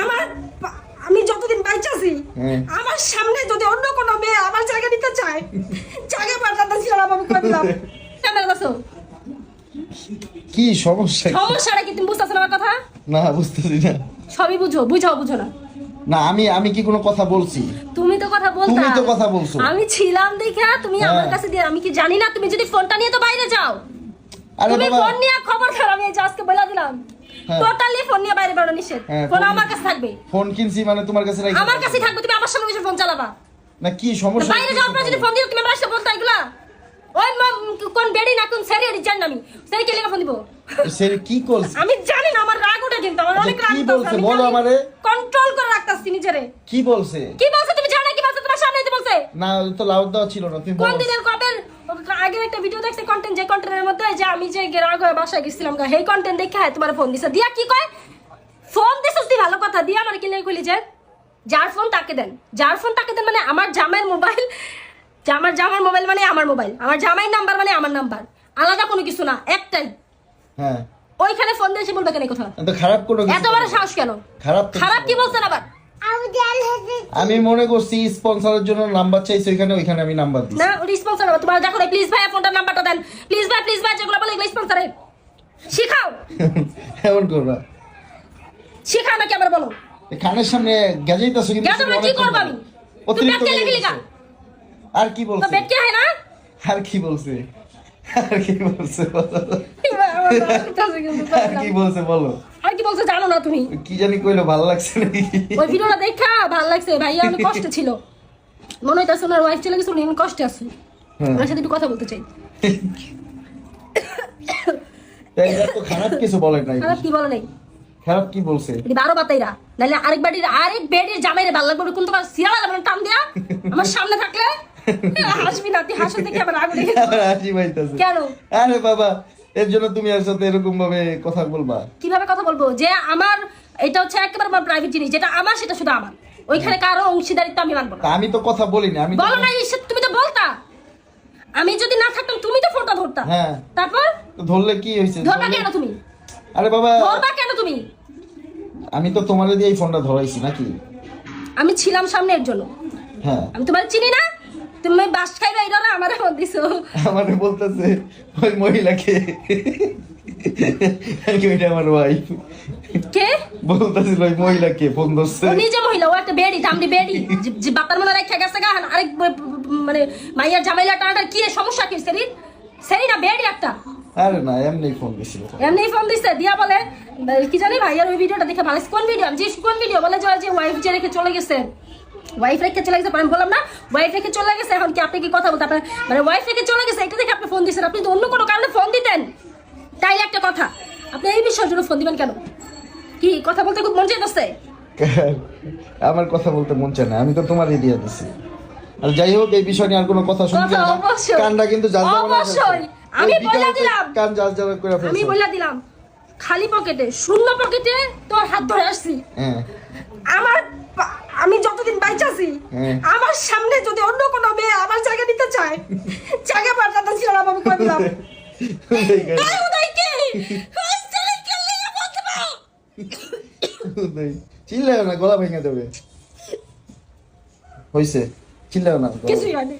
আমার আমি যতদিন বাইচে আছি হ্যাঁ। আমার সামনে যদি অন্য কোনো মেয়ে আমার জায়গা নিতে চায় জায়গা ছিল না বাবু কি সমস্যা? সমস্যাটা কি তুমি বুঝতেছো না আমার কথা না বুঝতেছি না সবই বুঝো বুঝাও বুঝো না না আমি আমি কি কোনো কথা বলছি তুমি তো কথা বলতা তুমি তো কথা বলছো। আমি ছিলাম দেখা তুমি হ্যাঁ। আমার কাছে দিয়ে আমি কি জানি না তুমি যদি ফোনটা নিয়ে তো বাইরে যাও তুমি ফোন নিয়ে খবর খারাপ আমি এই যে আজকে বলে দিলাম। হ্যাঁ। টোটালি ফোন নিয়ে বাইরে বেরোনো নিষেধ। হ্যাঁ, ফোন আমার কাছে থাকবে। ফোন কিনছি মানে তোমার কাছে রাখি আমার কাছে থাকবে তুমি আমার সামনে বসে ফোন চালাবা। না কি সমস্যা? বাইরে যাও আপনার যদি ফোন দিও তুমি আমার সাথে ফোন তাইগুলা ওই কোন বেডি না কোন সেরি এডি জানি আমি। কে লেগে ফোন দিব? কি করছে? আমি জানি না আমার রাগ ওঠে কিন্তু আমার আচ্ছা, অনেক রাগ কি বলছে? বলো আমারে। কন্ট্রোল করে রাখতাছি নিজেরে। কি বলছে? কি বলছে? তুমি জানো কি বলছে? তোমার সামনে বলছে। না তো লাউড দেওয়া ছিল না তুমি কোন দিনের একটা ভিডিও দেখছে কন্টেন্ট যে কন্টেন্টের মধ্যে যে আমি যে রাগ হয়ে বাসায় গেছিলাম গা, সেই কন্টেন্ট দেখে হ্যাঁ তোমার ফোন দিছে। দিয়া কি কয়? ফোন দিছিস তুই ভালো কথা দিয়া আমার কিনে কইলি যে যার ফোন তাকে দেন। যার ফোন তাকে দেন মানে আমার জামাইয়ের মোবাইল আমার জামার মোবাইল মানে আমার মোবাইল আমার জামাইয়ের নাম্বার মানে আমার নাম্বার আলাদা কোনো কিছু না একটাই। হ্যাঁ। ওইখানে ফোন দিয়ে এসে বলবে কেন কথা তো খারাপ কোনো এত বড় সাহস কেন? খারাপ খারাপ কি বলছেন আবার? আমি মনে করছি স্পন্সরের জন্য নাম্বার চাইছি ওইখানে ওইখানে আমি নাম্বার দিই না রিসপন্সার তোমার দেখো প্লিজ ভাই ফোনটার নাম্বারটা দেন। প্লিজ ভাই প্লিজ ভাই যেগুলো বলে এগুলো স্পন্সারের শিখাও। এমন করবা। শিখাও নাকি আবার বলো। কানের সামনে গেজাইতেছো কিন্তু গেছো মানে কি করব। আমি? তুমি ব্যাগ গা? বলছো। আর কি তো বলছে? কে হয় না? আর কি বলছে? আর কি বলছে? কি বলছে বলো? আর কি বলছো জানো না তুমি? কি জানি কইলো ভালো লাগছে নাকি? ওই ভিডিওটা দেখা ভালো লাগছে। ভাইয়া অনেক কষ্টে ছিল। মনে হইতাছে ওনার ওয়াইফ চলে গেছে উনি অনেক কষ্টে আছে। হ্যাঁ। ওনার সাথে একটু কথা বলতে চাই। খারাপ কিছু বলে নাই। খারাপ কি বলে নাই? খারাপ কি বলছে? বারো বাতাইরা। নাহলে আরেক বাড়ির আরেক বেডের জামাইরে ভালো লাগবে কোন তোমার সিয়ালা যাবে টান দিয়া আমার সামনে থাকলে হাসবি না তুই হাসি দেখে আমার কেন? আরে বাবা এর জন্য তুমি আর সাথে এরকম ভাবে কথা বলবা। কীভাবে কথা বলব? যে আমার এটা হচ্ছে একেবারে আমার প্রাইভেট জিনিস যেটা আমার সেটা শুধু আমার। ওইখানে কারও অংশীদারিত্ব আমি মানবো না। আমি তো কথা বলিনি আমি তো- বলো না ইসে তুমি তো বলতা। আমি যদি না থাকতাম তুমি তো ফোনটা ধরতা। হ্যাঁ। তারপর? তো ধরলে কি হয়েছে? ধরবা কেন তুমি? আরে বাবা। ধরবা কেন তুমি? আমি তো তোমার দিয়ে এই ফোনটা ধরাইছি নাকি? আমি ছিলাম সামনে এর জন্য হ্যাঁ। আমি তোমার চিনি না? তুমি বাস খাইবে এই না আমার ফোন দিছো। আমারে বলতেছে ওই মহিলাকে। আমি ওইটা আমার ওয়াইফ কে? বলতেছিল ওই মহিলাকে ফোন ধরছে। ও নিজে মহিলা ও একটা বেডি দামড়ি বেডি। যে- বাপার মনে রেখে গেছে গা আরেক মানে মাইয়ার জামাইলা টানাটার কি সমস্যা কি? না বেডি একটা? আরে না এমনি ফোন দিছিল। এমনি ফোন দিছে দিয়া বলে কি জানি ভাইয়ার ওই ভিডিওটা দেখে ভালো। লাগছে। কোন ভিডিও? আমি জিজ্ঞেস কোন ভিডিও? বলে যে ওয়াইফ যে রেখে চলে গেছে। ওয়াইফ রেখে চলে গেছে আমি বললাম না। ওয়াইফ রেখে চলে গেছে এখন কি আপনি কি কথা বলতে আপনার মানে ওয়াইফ রেখে চলে গেছে এটা দেখে আপনি ফোন দিচ্ছেন আপনি তো অন্য কোনো কারণে ফোন দিতেন। তাই একটা কথা আপনি এই বিষয়ের জন্য ফোন দিবেন কেন? কি কথা বলতে খুব মন চাইতেছে? আমার কথা বলতে মন চায় না আমি তো তোমারই দিয়ে দিছি। আর যাই হোক এই বিষয় নিয়ে আর কোনো কথা শুনছি না। কানটা কিন্তু অবশ্যই। আমি বলে দিলাম। কান জাল জাল করে আমি বলে দিলাম। খালি পকেটে শূন্য পকেটে তোর হাত ধরে আসছি। হ্যাঁ আমার পা- আমি যতদিন বাইচে আছি হ্যাঁ। আমার সামনে যদি অন্য কোনো মেয়ে আমার জায়গা নিতে চায় জায়গা পাঠাতে ছিল না বাবু করে দিলাম? চিল্লাও না গলা ভেঙে দেবে। হইছে চিল্লাও না কিছু কিছুই হয়নি।